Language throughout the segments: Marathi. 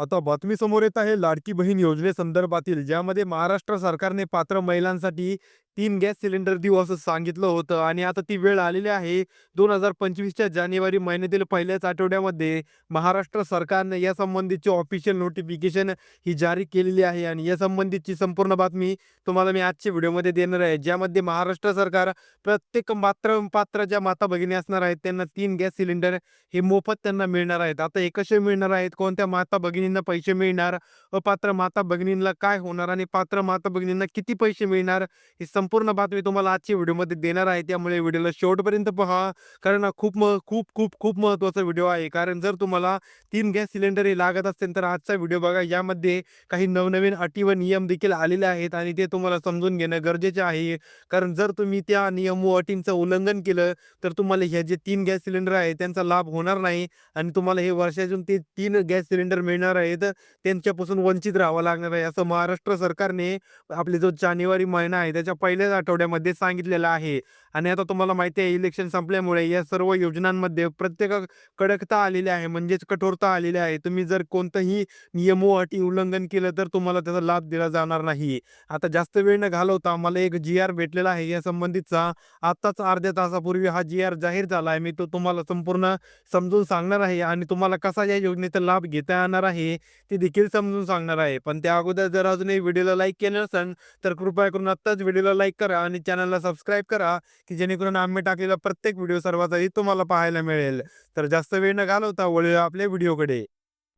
आता बातमी समोर येत आहे लाडकी बहीण योजनेसंदर्भातील ज्यामध्ये महाराष्ट्र सरकारने पात्र महिलांसाठी तीन गॅस सिलेंडर देऊ असं सांगितलं होतं आणि आता ती वेळ आलेली आहे. दोन हजार पंचवीसच्या जानेवारी महिन्यातील पहिल्याच आठवड्यामध्ये महाराष्ट्र सरकारने यासंबंधीची ऑफिशियल नोटिफिकेशन ही जारी केलेली आहे आणि यासंबंधीची संपूर्ण बातमी तुम्हाला मी आजच्या व्हिडिओमध्ये देणार आहे. ज्यामध्ये महाराष्ट्र सरकार प्रत्येक मात्र पात्र ज्या माता भगिनी असणार आहेत त्यांना तीन गॅस सिलेंडर हे मोफत त्यांना मिळणार आहेत. आता हे कसे मिळणार आहेत? कोणत्या माता भगिनींना पैसे मिळणार? अपात्र माता भगिनींना काय होणार? आणि पात्र माता भगिनींना किती पैसे मिळणार? हे संपूर्ण संपूर्ण बातमी तुम्हाला आजच्या व्हिडिओमध्ये देणार आहे. त्यामुळे व्हिडिओला शेवटपर्यंत पहा. कारण हा खूप म खूप खूप खूप महत्त्वाचा व्हिडिओ आहे. कारण जर तुम्हाला तीन गॅस सिलेंडर हे लागत असतील तर आजचा व्हिडिओ बघा. यामध्ये काही नवनवीन अटी व नियम देखील आलेले आहेत आणि ते तुम्हाला समजून घेणं गरजेचे आहे. कारण जर तुम्ही त्या नियम व अटींचं उल्लंघन केलं तर तुम्हाला ह्या जे तीन गॅस सिलेंडर आहे त्यांचा लाभ होणार नाही आणि तुम्हाला हे वर्षातून ते तीन गॅस सिलेंडर मिळणार आहेत. त्यांच्यापासून वंचित राहावं लागणार आहे. असं महाराष्ट्र सरकारने आपले जो जानेवारी महिना आहे त्याच्या पहिल्याच आठवड्यामध्ये सांगितलेलं आहे. आणि आता तुम्हाला माहिती आहे इलेक्शन संपल्यामुळे या सर्व योजनांमध्ये प्रत्येक कडकता आलेली आहे म्हणजेच कठोरता आलेली आहे. तुम्ही जर कोणतंही नियम अटी उल्लंघन केलं तर तुम्हाला त्याचा लाभ दिला जाणार नाही. आता जास्त वेळ न घालवता मला एक जी आर भेटलेला आहे. या संबंधितचा आत्ताच अर्ध्या तासापूर्वी हा जी आर जाहीर झाला आहे. मी तो तुम्हाला संपूर्ण समजून सांगणार आहे आणि तुम्हाला कसा या योजनेचा लाभ घेता येणार आहे ते देखील समजून सांगणार आहे. पण त्या अगोदर जर अजूनही व्हिडिओला लाईक केलं नसेल तर कृपया करून आत्ताच व्हिडिओला लाईक करा आणि चॅनलला सबस्क्राईब करा. की जेणेकरून आम्ही टाकलेला प्रत्येक व्हिडिओ सर्वात आधी तुम्हाला पाहायला मिळेल. तर जास्त वेळ न घालवता वळूया आपल्या व्हिडिओकडे.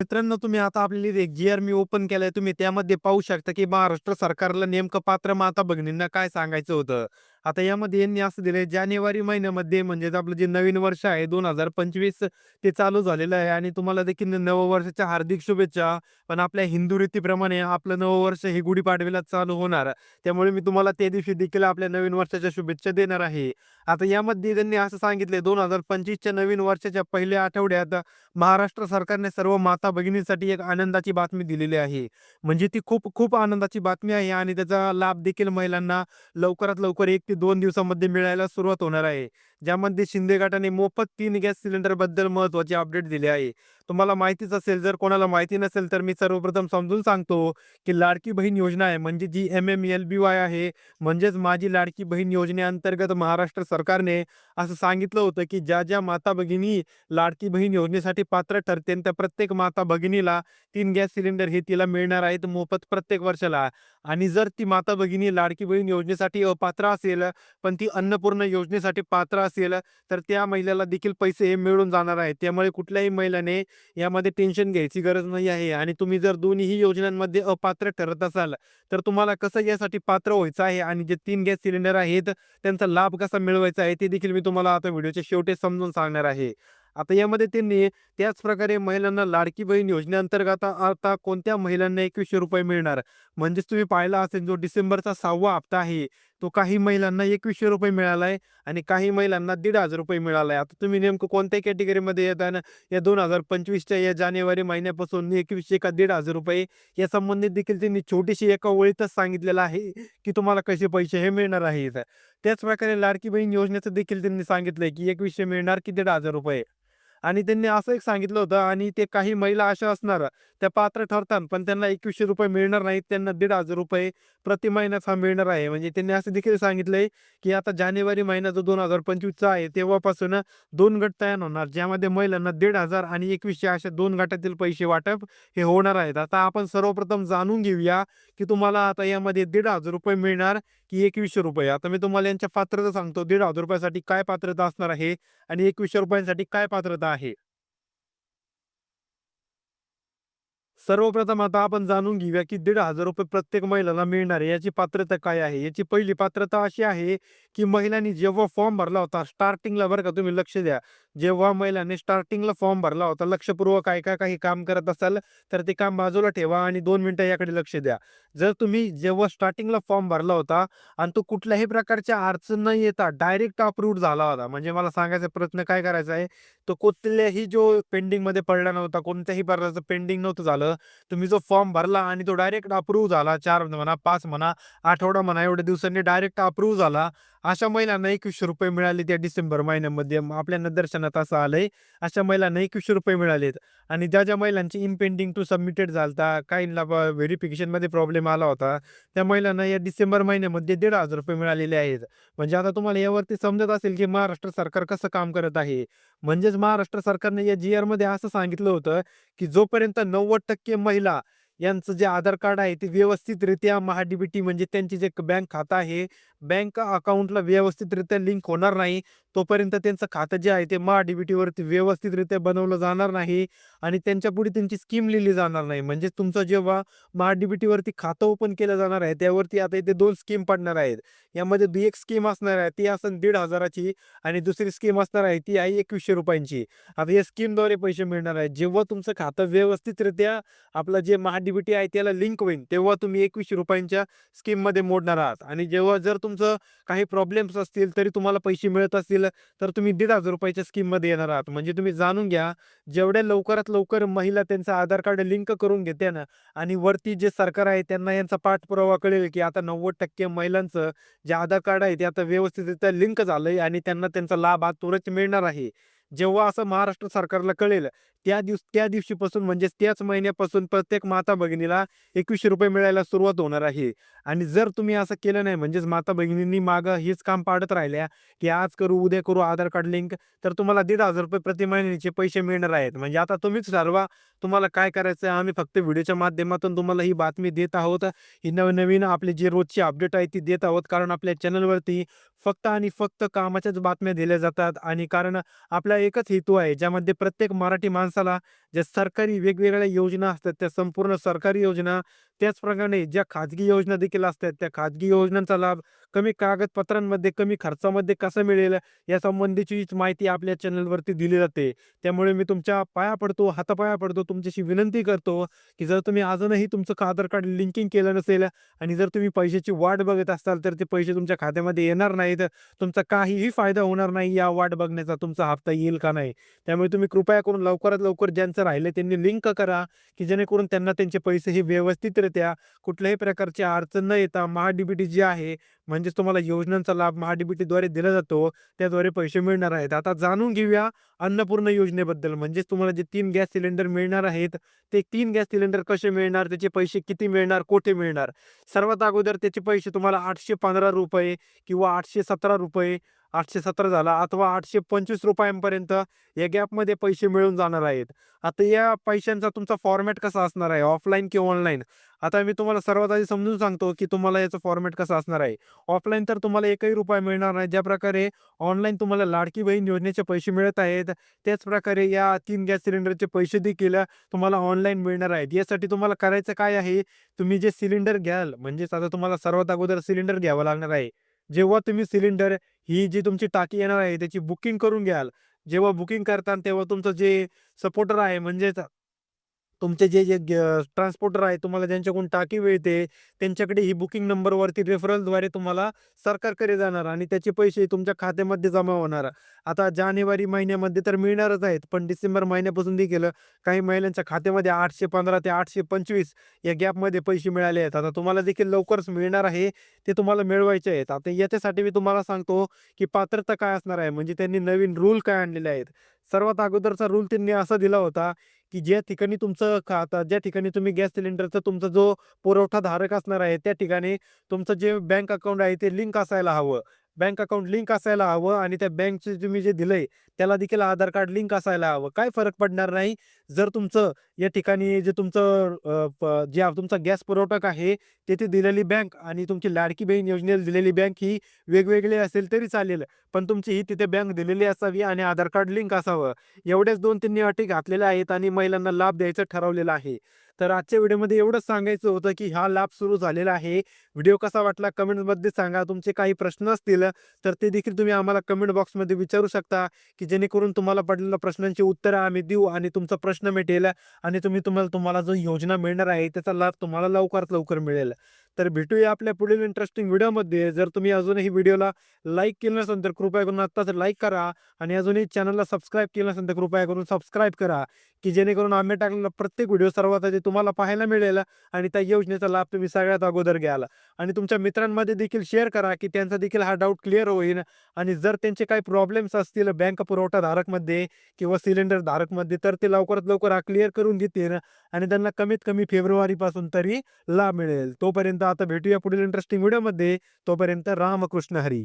मित्रांनो तुम्ही आता आपली एक जी आर मी ओपन केलाय. तुम्ही त्यामध्ये पाहू शकता की महाराष्ट्र सरकारला नेमकं पात्र माता भगिनींना काय सांगायचं होतं? आता यामध्ये यांनी असं दिलंय जानेवारी महिन्यामध्ये म्हणजेच आपलं जे नवीन वर्ष आहे दोन हजार पंचवीस ते चालू झालेलं आहे आणि तुम्हाला देखील नववर्षाच्या हार्दिक शुभेच्छा. पण आपल्या हिंदू रीतीप्रमाणे आपलं नववर्ष हे गुढीपाडव्याला चालू होणार. त्यामुळे मी तुम्हाला त्या दिवशी देखील आपल्या नवीन वर्षाच्या शुभेच्छा देणार आहे. आता यामध्ये त्यांनी असं सांगितले दोन हजार पंचवीसच्या नवीन वर्षाच्या पहिल्या आठवड्यात महाराष्ट्र सरकारने सर्व माता भगिनींसाठी एक आनंदाची बातमी दिलेली आहे. म्हणजे ती खूप खूप आनंदाची बातमी आहे आणि त्याचा लाभ देखील महिलांना लवकरात लवकर एक ते दोन दिवसामध्ये मिळायला सुरुवात होणार आहे. ज्यामध्ये शिंदे गटाने मोफत तीन गॅस सिलेंडरबद्दल महत्त्वाचे अपडेट दिले आहे. तुम्हाला माहितीच असेल जर कोणाला माहिती नसेल तर मी सर्वप्रथम समजून सांगतो की लाडकी बहीण योजना आहे. म्हणजे जी M M L B Y आहे म्हणजेच माझी लाडकी बहीण योजनेअंतर्गत महाराष्ट्र सरकारने असं सांगितलं होतं की ज्या ज्या माता भगिनी लाडकी बहीण योजनेसाठी पात्र ठरते त्या प्रत्येक माता भगिनीला तीन गॅस सिलेंडर हे तिला मिळणार आहेत मोफत प्रत्येक वर्षाला. आणि जर ती माता भगिनी लाडकी बहीण योजनेसाठी अपात्र असेल पण ती अन्नपूर्ण योजनेसाठी पात्र असेल तर त्या महिलेला देखील पैसे हे मिळून जाणार आहेत. त्यामुळे कुठल्याही महिलाने यामध्ये टेन्शन घ्यायची गरज नाही आहे. आणि तुम्ही जर दोन्ही योजनांमध्ये अपात्र ठरत असाल तर तुम्हाला कसं यासाठी पात्र व्हायचं आहे? आणि जे तीन गॅस सिलेंडर आहेत त्यांचा लाभ कसा मिळवायचा आहे? ते देखील मी तुम्हाला आता व्हिडिओच्या शेवटी समजून सांगणार आहे. आता यामध्ये त्यांनी त्याच प्रकारे महिलांना लाडकी बहीण योजनेअंतर्गत आता कोणत्या महिलांना एकवीसशे रुपये मिळणार? म्हणजेच तुम्ही पाहिला असेल जो डिसेंबरचा सहावा हप्ता आहे तो काही महिलांना एकवीसशे रुपये मिळाला आहे आणि काही महिलांना दीड हजार रुपये मिळाला आहे आता तुम्ही नेमकं कोणत्या कॅटेगरीमध्ये येत आहे या दोन हजार पंचवीसच्या या जानेवारी महिन्यापासून एकवीसशे का दीड हजार रुपये या संबंधित देखील त्यांनी छोटीशी एका ओळीतच सांगितलेलं आहे की तुम्हाला कसे पैसे हे मिळणार आहे त्याच प्रकारे लाडकी बहीण योजनेचं देखील त्यांनी सांगितलंय की एकवीसशे मिळणार की दीड हजार रुपये. आणि त्यांनी असं एक सांगितलं होतं आणि ते काही महिला अशा असणार त्या पात्र ठरतात पण त्यांना एकवीसशे रुपये मिळणार नाहीत त्यांना दीड हजार रुपये प्रति महिन्यात हा मिळणार आहे. म्हणजे त्यांनी असं देखील सांगितलंय की आता जानेवारी महिना जो दोन हजार पंचवीसचा आहे तेव्हापासून दोन गट तयार होणार ज्यामध्ये महिलांना दीड हजार आणि एकवीसशे अशा दोन गटातील पैसे वाटप हे होणार आहेत. आता आपण सर्वप्रथम जाणून घेऊया की तुम्हाला आता यामध्ये दीड हजार रुपये मिळणार की एकवीसशे रुपये. आता मी तुम्हाला यांच्या पात्रता सांगतो दीड हजार रुपयासाठी काय पात्रता असणार आहे आणि एकवीसशे रुपयांसाठी काय पात्रता आहे. सर्वप्रथम आता आपण जाणून घेऊया की दीड हजार रुपये प्रत्येक महिलाला मिळणार आहे. याची पात्रता काय आहे? याची पहिली पात्रता अशी आहे की महिलांनी जेव्हा फॉर्म भरला होता स्टार्टिंगला बरं का तुम्ही लक्ष द्या जेव्हा महिलांनी स्टार्टिंगला फॉर्म भरला होता लक्षपूर्वक काय काय काही काम करत असाल तर ते काम बाजूला ठेवा आणि दोन मिनिटं याकडे लक्ष द्या. जर तुम्ही जेव्हा स्टार्टिंगला फॉर्म भरला होता आणि तो कुठल्याही प्रकारच्या अडचण न येता डायरेक्ट अप्रूव्ह झाला होता म्हणजे मला सांगायचा प्रयत्न काय करायचा आहे तो कुठल्याही जो पेंडिंगमध्ये पडला नव्हता कोणत्याही प्रकारचं पेंडिंग नव्हतं झालं तुम्ही जो फॉर्म भरला आणि तो डायरेक्ट अप्रूव्ह झाला चार म्हणा पाच म्हणा आठवडा म्हणा एवढ्या दिवसांनी डायरेक्ट अप्रूव्ह झाला अशा महिलांना एकवीसशे रुपये मिळाले त्या डिसेंबर महिन्यामध्ये. म आपल्या निदर्शनात असं आलंय अशा महिलांना एकवीसशे रुपये मिळालेत. आणि ज्या ज्या महिलांची इम्पेंडिंग टू सबमिटेड झालता काहींना व्हेरिफिकेशनमध्ये प्रॉब्लेम आला होता त्या महिलांना या डिसेंबर महिन्यामध्ये दीड हजार रुपये मिळालेले आहेत. म्हणजे आता तुम्हाला यावरती समजत असेल की महाराष्ट्र सरकार कसं काम करत आहे. म्हणजेच महाराष्ट्र सरकारने या जी आरमध्ये असं सांगितलं होतं की जोपर्यंत नव्वद टक्के महिला यांचं जे आधार कार्ड आहे ते व्यवस्थितरित्या महाडीबीटी म्हणजे त्यांची जे बँक खातं आहे बँक अकाउंटला व्यवस्थितरित्या लिंक होणार नाही. तोपर्यंत त्यांचं खातं जे आहे ते मा डीबीटीवरती व्यवस्थितरित्या बनवलं जाणार नाही आणि त्यांच्या पुढे त्यांची स्कीम लिहिली जाणार नाही. म्हणजे तुमचं जेव्हा महाडीबीटी डीबीटीवरती खातं ओपन केलं जाणार आहे त्यावरती आता इथे दोन स्कीम पडणार आहेत. यामध्ये दु- एक स्कीम असणार आहे ती असेल दीड हजाराची आणि दुसरी स्कीम असणार आहे ती आहे एकवीसशे रुपयांची. आता या स्कीमद्वारे पैसे मिळणार आहे जेव्हा तुमचं खातं व्यवस्थितरित्या आपलं जे महाडीबीटी आहे त्याला लिंक होईल तेव्हा तुम्ही एकवीसशे रुपयांच्या स्कीममध्ये मोडणार आहात. आणि जेव्हा जर तुमचं काही प्रॉब्लेम्स असतील तरी तुम्हाला पैसे मिळत असतील तर तुम्ही दीड हजार रुपयाच्या स्कीममध्ये येणार आहात. म्हणजे तुम्ही जाणून घ्या जेवढ्या लवकरात लवकर महिला त्यांचं आधार कार्ड लिंक करून घेते ना आणि वरती जे सरकार आहे त्यांना यांचा पाठपुरावा कळेल की आता नव्वद टक्के महिलांचं जे आधार कार्ड आहे ते आता व्यवस्थितरित्या लिंक झालंय आणि त्यांना त्यांचा लाभ हा तुरंत मिळणार आहे. जेव्हा असं महाराष्ट्र सरकारला कळेल त्या दिवस त्या दिवशीपासून म्हणजेच त्याच महिन्यापासून प्रत्येक माता भगिनीला एकवीसशे रुपये मिळायला सुरुवात होणार आहे. आणि जर तुम्ही असं केलं नाही म्हणजेच माता भगिनींनी मागं हेच काम पाडत राहिल्या की आज करू उद्या करू आधार कार्ड लिंक तर तुम्हाला दीड हजार रुपये प्रति महिन्याचे पैसे मिळणार आहेत. म्हणजे आता तुम्हीच ठरवा तुम्हाला काय करायचं आहे आम्ही फक्त व्हिडिओच्या माध्यमातून तुम्हाला ही बातमी देत आहोत. ही नवीन आपली जी रोजची अपडेट आहे ती देत आहोत. कारण आपल्या चॅनलवरती फक्त आणि फक्त कामाच्याच बातम्या दिल्या जातात आणि कारण आपला एकच हेतू आहे ज्यामध्ये प्रत्येक मराठी माणसाला ज्या सरकारी वेगवेगळ्या योजना असतात त्या संपूर्ण सरकारी योजना त्याचप्रमाणे ज्या खाजगी योजना देखील असतात त्या खाजगी योजनांचा लाभ कमी कागदपत्रांमध्ये कमी खर्चामध्ये कसा मिळेल या संबंधीचीच माहिती आपल्या चॅनलवरती दिली जाते. त्यामुळे मी तुमच्या पाया पडतो हातापाया पडतो तुमच्याशी विनंती करतो की जर तुम्ही अजूनही तुमचं आधार कार्ड लिंकिंग केलं नसेल आणि जर तुम्ही पैशाची वाट बघत असाल तर ते पैसे तुमच्या खात्यामध्ये येणार नाहीत. तुमचा काहीही फायदा होणार नाही या वाट बघण्याचा तुमचा हप्ता येईल का नाही? त्यामुळे तुम्ही कृपया करून लवकरात लवकर ज्यांचं राहिले त्यांनी लिंक करा की जेणेकरून त्यांना त्यांचे पैसे हे त्या कुठल्याही प्रकारची अडचण न येता महाडीबीटी जी आहे म्हणजेच तुम्हाला योजनांचा लाभ महाडीबीटीद्वारे दिला जातो त्याद्वारे पैसे मिळणार आहेत. आता जाणून घेऊया अन्नपूर्ण योजनेबद्दल. म्हणजेच तुम्हाला जे तीन गॅस सिलेंडर मिळणार आहेत ते तीन गॅस सिलेंडर कसे मिळणार त्याचे पैसे किती मिळणार कोठे मिळणार? सर्वात अगोदर त्याचे पैसे तुम्हाला आठशे पंधरा रुपये किंवा आठशे सतरा रुपये आठशे सतरा झाला अथवा आठशे पंचवीस रुपयांपर्यंत या गॅपमध्ये पैसे मिळून जाणार आहेत. आता या पैशांचा तुमचा फॉर्मॅट कसा असणार आहे? ऑफलाईन किंवा ऑनलाईन आता मी तुम्हाला सर्वात आधी समजून सांगतो की तुम्हाला याचं फॉर्मॅट कसं असणार आहे. ऑफलाईन तर तुम्हाला एकही रुपया मिळणार नाही. ज्या प्रकारे ऑनलाईन तुम्हाला लाडकी बहीण योजनेचे पैसे मिळत आहेत त्याच प्रकारे या तीन गॅस सिलेंडरचे पैसे देखील तुम्हाला ऑनलाईन मिळणार आहेत. यासाठी तुम्हाला करायचं काय आहे? तुम्ही जे सिलेंडर घ्याल म्हणजेच आता तुम्हाला सर्वात अगोदर सिलेंडर घ्यावं लागणार आहे. जेव्हा तुम्ही सिलेंडर ही जी तुमची टाकी येणार आहे त्याची बुकिंग करून घ्याल. जेव्हा बुकिंग करताना तेव्हा तुमचं जे सपोर्टर आहे म्हणजेच तुमचे जे जे ट्रान्सपोर्टर आहे तुम्हाला ज्यांच्याकडून टाकी मिळते त्यांच्याकडे ही बुकिंग नंबरवरती रेफरलद्वारे तुम्हाला सरकारकडे जाणार आणि त्याचे पैसे तुमच्या खात्यामध्ये जमा होणार. आता जानेवारी महिन्यामध्ये तर मिळणारच आहेत पण डिसेंबर महिन्यापासून देखील काही महिलांच्या खात्यामध्ये आठशे पंधरा ते आठशे पंचवीस या गॅपमध्ये पैसे मिळाले आहेत. आता तुम्हाला देखील लवकरच मिळणार आहे ते तुम्हाला मिळवायचे आहेत. आता याच्यासाठी मी तुम्हाला सांगतो की पात्रता काय असणार आहे म्हणजे त्यांनी नवीन रूल काय आणलेले आहेत. सर्वात अगोदरचा रूल त्यांनी असा दिला होता की ज्या ठिकाणी तुमचं खाता ज्या ठिकाणी तुम्ही गॅस सिलेंडरचा तुमचा जो पुरवठाधारक असणार आहे त्या ठिकाणी तुमचं जे बँक अकाउंट आहे ते लिंक असायला हवं. बँक अकाउंट लिंक असायला हवं आणि त्या बँकचे तुम्ही जे दिलंय त्याला देखील आधार कार्ड लिंक असायला हवं. काय फरक पडणार नाही? जर तुमचं या ठिकाणी जे तुमचं जे तुमचा गॅस पुरवठा आहे तेथे दिलेली बँक आणि तुमची लाडकी बहीण योजनेला दिलेली बँक ही वेगवेगळी असेल तरी चालेल पण तुमची ही तिथे बँक दिलेली असावी आणि आधार कार्ड लिंक असावं. एवढ्याच दोन तीन अटी घातलेल्या आहेत आणि महिलांना लाभ द्यायचं ठरवलेलं आहे. तर आजच्या व्हिडिओमध्ये एवढंच सांगायचं होतं की हा लाभ सुरू झालेला आहे. व्हिडिओ कसा वाटला कमेंटमध्ये सांगा. तुमचे काही प्रश्न असतील तर ते देखील तुम्ही आम्हाला कमेंट बॉक्समध्ये विचारू शकता की जेणेकरून तुम्हाला पडलेल्या प्रश्नांची उत्तरं आम्ही देऊ आणि तुमचा प्रश्न मिटेल आणि तुम्ही तुम्हाला तुम्हाला जो योजना मिळणार आहे त्याचा लाभ तुम्हाला लवकरात लवकर मिळेल. तर भेटूया आपल्या पुढील इंटरेस्टिंग व्हिडिओमध्ये जर तुम्ही अजूनही व्हिडिओला लाईक केलं नसेल तर कृपया करून आत्ताच लाईक करा आणि अजूनही चॅनलला सबस्क्राईब केलं नसेल तर कृपया करून सबस्क्राईब करा की जेणेकरून आम्ही टाकलेला प्रत्येक व्हिडिओ सर्वात आधी तुम्हाला पाहायला मिळेल आणि त्या योजनेचा लाभ तुम्ही सगळ्यात अगोदर घ्याल. आणि तुमच्या मित्रांमध्ये देखील शेअर करा की त्यांचा देखील हा डाऊट क्लिअर होईल. आणि जर त्यांचे काही प्रॉब्लेम्स असतील बँक पुरवठा धारकमध्ये किंवा सिलेंडर धारकमध्ये तर ते लवकरात लवकर हा क्लिअर करून घेतील आणि त्यांना कमीत कमी फेब्रुवारीपासून तरी लाभ मिळेल. तोपर्यंत आता भेटूया पुढील इंटरेस्टिंग व्हिडिओमध्ये तोपर्यंत रामकृष्ण हरी.